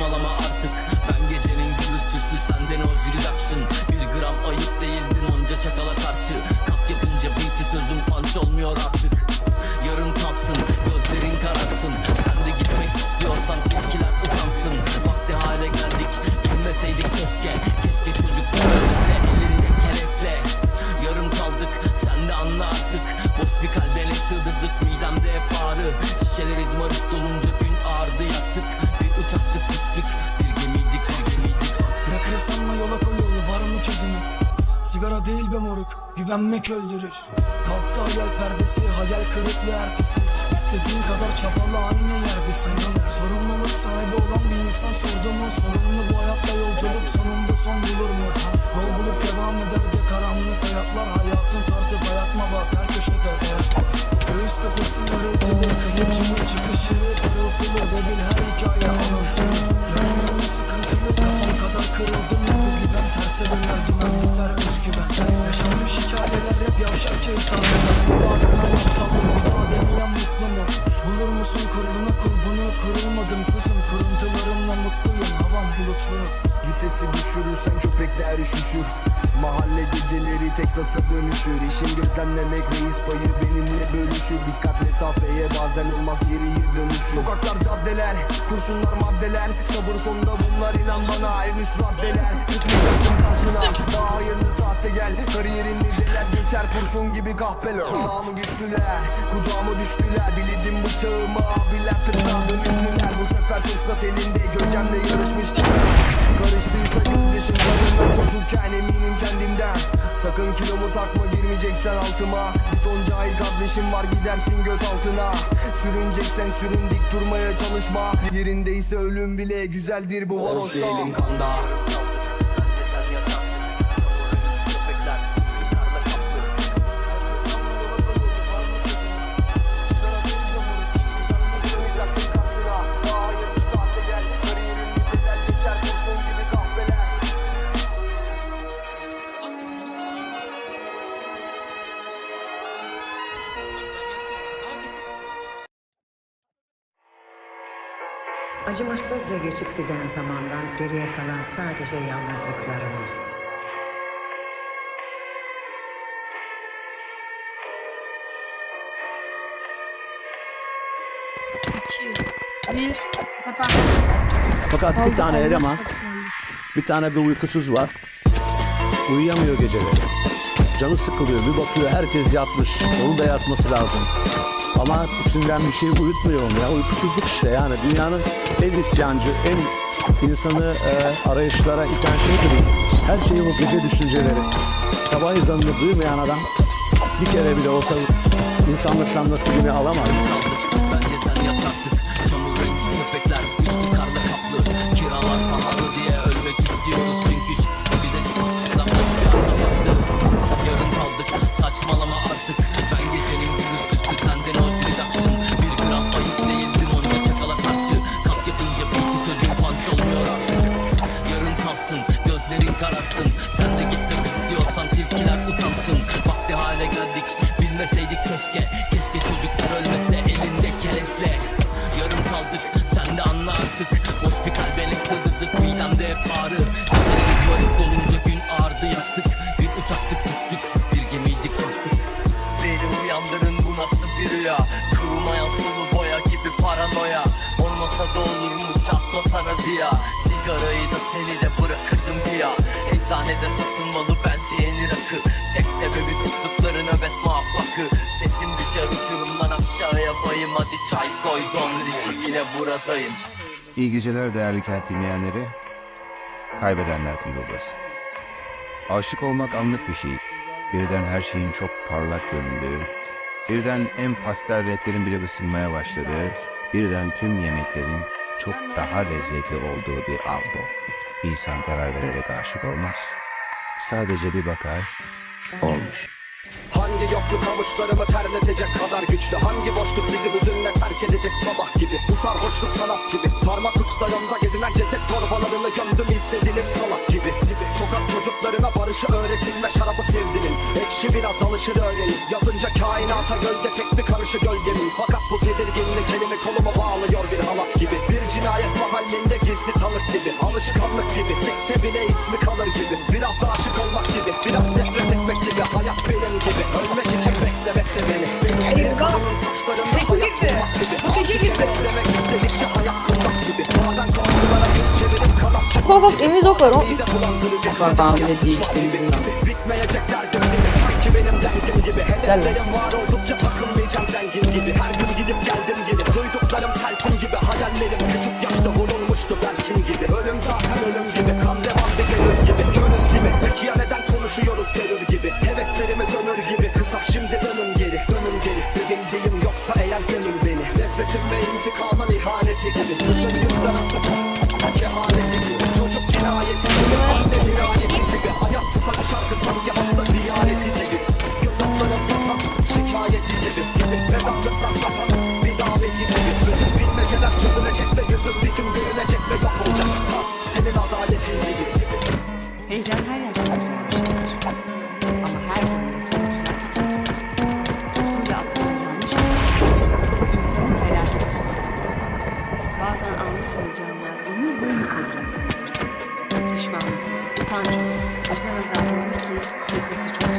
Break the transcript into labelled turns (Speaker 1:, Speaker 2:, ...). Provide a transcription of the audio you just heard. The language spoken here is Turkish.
Speaker 1: saçmalama artık. Ben gecenin gürültüsü senden o reduction Bir gram ayıp değildin onca çakala karşı. Kalk yapınca beat'i sözüm punch olmuyor artık. Yarın kalsın gözlerin kararsın. Sen de gitmek istiyorsan tilkiler utansın. Vakti hale geldik bilmeseydik keşke. Keşke çocuklar ölmese elinde keresle Yarım kaldık sen de anla artık. Boş bir kalbele sığdırdık midemde hep ağrı. Şişeler izmarit dolunca
Speaker 2: moruk güvenmek öldürür. Kalktı hayal perdesi hayal kırıklığı ertesi. İstediğin kadar çabalı aynı yerdesin Sorumluluk sahibi olan bir insan sordu mu? Sorumlu bu hayatta yolculuk sonunda son bulur mu? Yol bulup devam eder de karanlık hayatlar. Hayatın tarzı bayatma bak her köşede Göğüs kafası mırıltılı Kıvırcımın çıkışı. Parıltılı ve bil her hikaye anlatılı Yarınların sıkıntılı Kafam kadar kırıldım Bu güven terse döner hep yavşakça itham eder Bu bağrından aptalım bir daha demeyen mutlu mu? Bulur musun kuruluna kulbunu Kurulmadım kuzum kuruntularımla mutluyum Havam bulutlu
Speaker 3: Vitesi düşürürsen köpekler üşüşür Mahalle geceleri Teksas'a dönüşür İşim gözlemlemek reis payı benimle bölüşür Dikkat mesafeye bazen olmaz geriye dönüşür Sokaklar caddeler kurşunlar maddeler Sabır sonunda bunlar inan bana. En üst raddeler Tutmayacaktım karşına. Daha hayırlı saatte gel. Kariyerimli geçer kurşun gibi kahpeler Ağamı güçlüler kucağıma düştüler. Bilirdim bıçağımı abiler kırsa dönüştüler. Bu sefer fırsat elinde gölgemle yarışmıştım Karıştıysa gözyaşımlarından çocukken eminim kendimden. Sakın kilomu takma girmeyeceksen altıma. Bir ton cahil kardeşim var gidersin göt altına. Sürüneceksen sürün dik durmaya çalışma. Yerindeyse ölüm bile güzeldir bu varoşta elim kanda
Speaker 4: Acımasızca geçip giden zamandan geriye kalan sadece yalnızlıklarımız.
Speaker 5: İki, bir, kapat.
Speaker 6: Fakat bir tane eleman, bir tane bir uykusuz var. Uyuyamıyor geceleri. Canı sıkılıyor, bir bakıyor herkes yatmış. Onun da yatması lazım. Ama içinden bir şey uyutmuyor onu ya. Uykusuzluk işte yani. Dünyanın en isyancı, en insanı e, arayışlara iten şeydir. Her şeyi o gece düşünceleri. Sabah ezanını duymayan adam bir kere bile olsa insanlıktan nasibini alamaz.
Speaker 1: Eczanede satılmalı bence yeni rakı Tek sebebi tuttukları nöbet muhaffakı Sesim düşer uçurumdan aşağıya bayım Hadi çay koy Don Richie yine buradayım
Speaker 7: İyi geceler değerli kent dinleyenleri. Kaybedenler kulübü burası. Aşık olmak anlık bir şey. Birden her şeyin çok parlak göründüğü, birden en pastel renklerin bile ısınmaya başladığı, birden tüm yemeklerin çok daha lezzetli olduğu bir an. İnsan karar vererek aşık olmaz. Sadece bir bakar, olmuş.
Speaker 8: Hangi yokluk avuçlarımı terletecek kadar güçlü? Hangi boşluk bizi hüzünle terk edecek sabah gibi? Bu sarhoşluk sanat gibi. Parmak uçlarımda gezinen ceset torbalarını gömdüm istediğiniz salak gibi. Sokak çocuklarına barışı öğretin ve şarabı sevdirin Ekşi biraz alışır öğrenin Yazınca kainata gölge tek bir karışı gölgemin Fakat bu tedirginlik elimi koluma bağlıyor bir halat gibi. Bir cinayet mahallinde gizli tanık gibi. Alışkanlık gibi. Gitse bile ismi kalır gibi Biraz aşık olmak gibi Biraz nefret etmek gibi Hayat benim gibi. Ölmek için beklemek de beni. Benim kanımın saçlarında hayat kurmak gibi. Azıcık beklemek istedikçe hayat kurmak gibi. Bazen korkulara yüz çevirip kanat çekmek
Speaker 9: Bak bak Emir Zoklar o.
Speaker 5: Bak değiştim
Speaker 8: gibi.
Speaker 5: bilmem.
Speaker 8: Bitmeyecek derdim gibi Sanki benim derdim gibi. Hedeflerim var oldukça takılmayacağım zengin gibi. Her gün Heveslerimiz ömür gibi. Kısa şimdi dönün geri Dönün geri. Bildiğim yoksa eğer gömün beni. Nefretim ve intikamın ihaneti gibi. Bütün yüzler asık Kehaneti gibi. Çocuk cinayeti gibi. Anne dirayeti gibi. Hayat kısa bir şarkı sanki hasta ziyareti gibi. Göz altlarım satan şikayeti gibi. Gibi Mezarlıklar satan bir daveti gibi. Bütün bilmeceler çözülecek ve yüzüm bir gün görünecek ve yok olacak. Ta senin adaletin gibi.
Speaker 10: Heyecan utanç, vicdan azabı ki çekmesi çok.